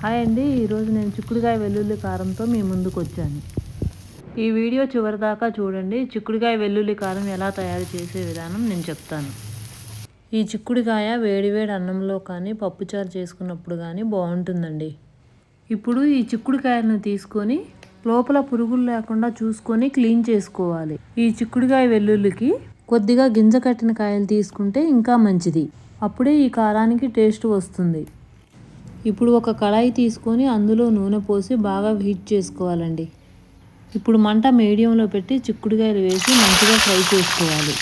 Hi అండి. ఈరోజు నేను చిక్కుడుకాయ వెల్లుల్లి కారంతో మీ ముందుకు వచ్చాను. ఈ వీడియో చివరి దాకా చూడండి. చిక్కుడుకాయ వెల్లుల్లి కారం ఎలా తయారు చేసే విధానం నేను చెప్తాను. ఈ చిక్కుడుకాయ వేడివేడి అన్నంలో కానీ పప్పుచారు చేసుకున్నప్పుడు కానీ బాగుంటుందండి. ఇప్పుడు ఈ చిక్కుడుకాయలను తీసుకొని లోపల పురుగులు లేకుండా చూసుకొని క్లీన్ చేసుకోవాలి. ఈ చిక్కుడుకాయ వెల్లుల్లికి కొద్దిగా గింజ కట్టిన కాయలు తీసుకుంటే ఇంకా మంచిది. అప్పుడే ఈ కారానికి టేస్ట్ వస్తుంది. ఇప్పుడు ఒక కళాయి తీసుకొని అందులో నూనె పోసి బాగా హీట్ చేసుకోవాలండి. ఇప్పుడు మంట మీడియంలో పెట్టి చిక్కుడుకాయలు వేసి మంచిగా ఫ్రై చేసుకోవాలి.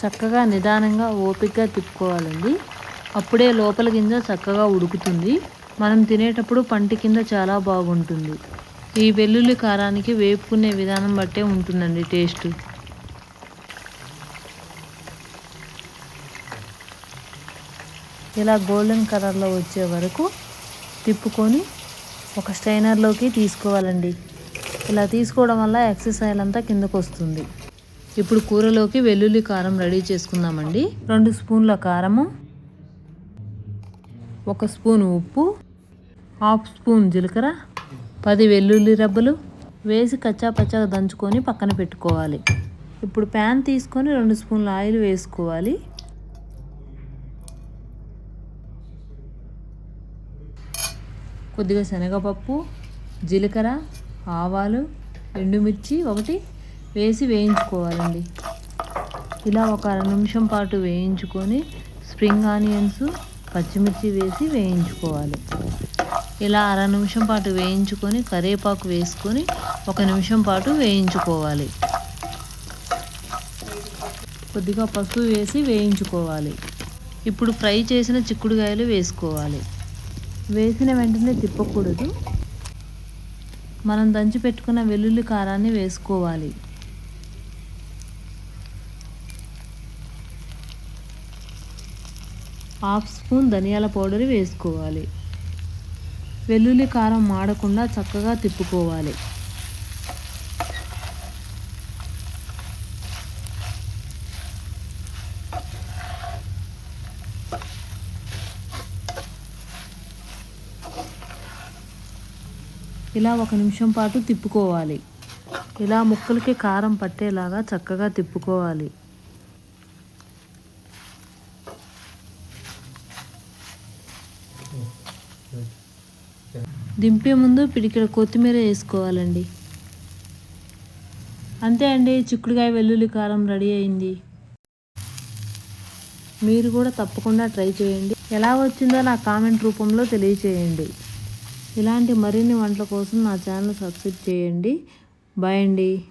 చక్కగా నిదానంగా ఓపికగా తిప్పుకోవాలండి. అప్పుడే లోపల గింజ చక్కగా ఉడుకుతుంది. మనం తినేటప్పుడు పంటి కింద చాలా బాగుంటుంది. ఈ వెల్లుల్లి కారానికి వేపుకునే విధానం బట్టే ఉంటుందండి టేస్ట్. ఇలా గోల్డెన్ కలర్లో వచ్చే వరకు తిప్పుకొని ఒక స్ట్రైనర్లోకి తీసుకోవాలండి. ఇలా తీసుకోవడం వల్ల ఎక్సర్సైజ్ అంతా కిందకు వస్తుంది. ఇప్పుడు కూరలోకి వెల్లుల్లి కారం రెడీ చేసుకుందామండి. రెండు స్పూన్ల కారము ఒక స్పూన్ ఉప్పు హాఫ్ స్పూన్ జీలకర్ర పది వెల్లుల్లి రబ్బలు వేసి కచ్చా పచ్చగా దంచుకొని పక్కన పెట్టుకోవాలి. ఇప్పుడు ప్యాన్ తీసుకొని రెండు స్పూన్ల ఆయిల్ వేసుకోవాలి. కొద్దిగా శనగపప్పు జీలకర్ర ఆవాలు ఎండుమిర్చి ఒకటి వేసి వేయించుకోవాలండి. ఇలా ఒక అర నిమిషం పాటు వేయించుకొని స్ప్రింగ్ ఆనియన్స్ పచ్చిమిర్చి వేసి వేయించుకోవాలి. ఇలా అర నిమిషం పాటు వేయించుకొని కరివేపాకు వేసుకొని ఒక నిమిషం పాటు వేయించుకోవాలి. కొద్దిగా పసుపు వేసి వేయించుకోవాలి. ఇప్పుడు ఫ్రై చేసిన చిక్కుడుకాయలు వేసుకోవాలి. వేసిన వెంటనే తిప్పకూడదు. మనం దంచి పెట్టుకున్న వెల్లుల్లి కారాన్ని వేసుకోవాలి. హాఫ్ స్పూన్ ధనియాల పౌడర్ వేసుకోవాలి. వెల్లుల్లి కారం మాడకుండా చక్కగా తిప్పుకోవాలి. ఇలా ఒక నిమిషం పాటు తిప్పుకోవాలి. ఇలా ముక్కలకి కారం పట్టేలాగా చక్కగా తిప్పుకోవాలి. దింపే ముందు పిడికిడ కొత్తిమీర వేసుకోవాలండి. అంతే అండి చిక్కుడుకాయ వెల్లుల్లి కారం రెడీ అయింది. మీరు కూడా తప్పకుండా ట్రై చేయండి. ఎలా వచ్చిందో నా కామెంట్ రూపంలో తెలియచేయండి. ఇలాంటి మరిన్ని వంటల కోసం నా ఛానల్ సబ్స్క్రైబ్ చేయండి. బాయ్ అండి.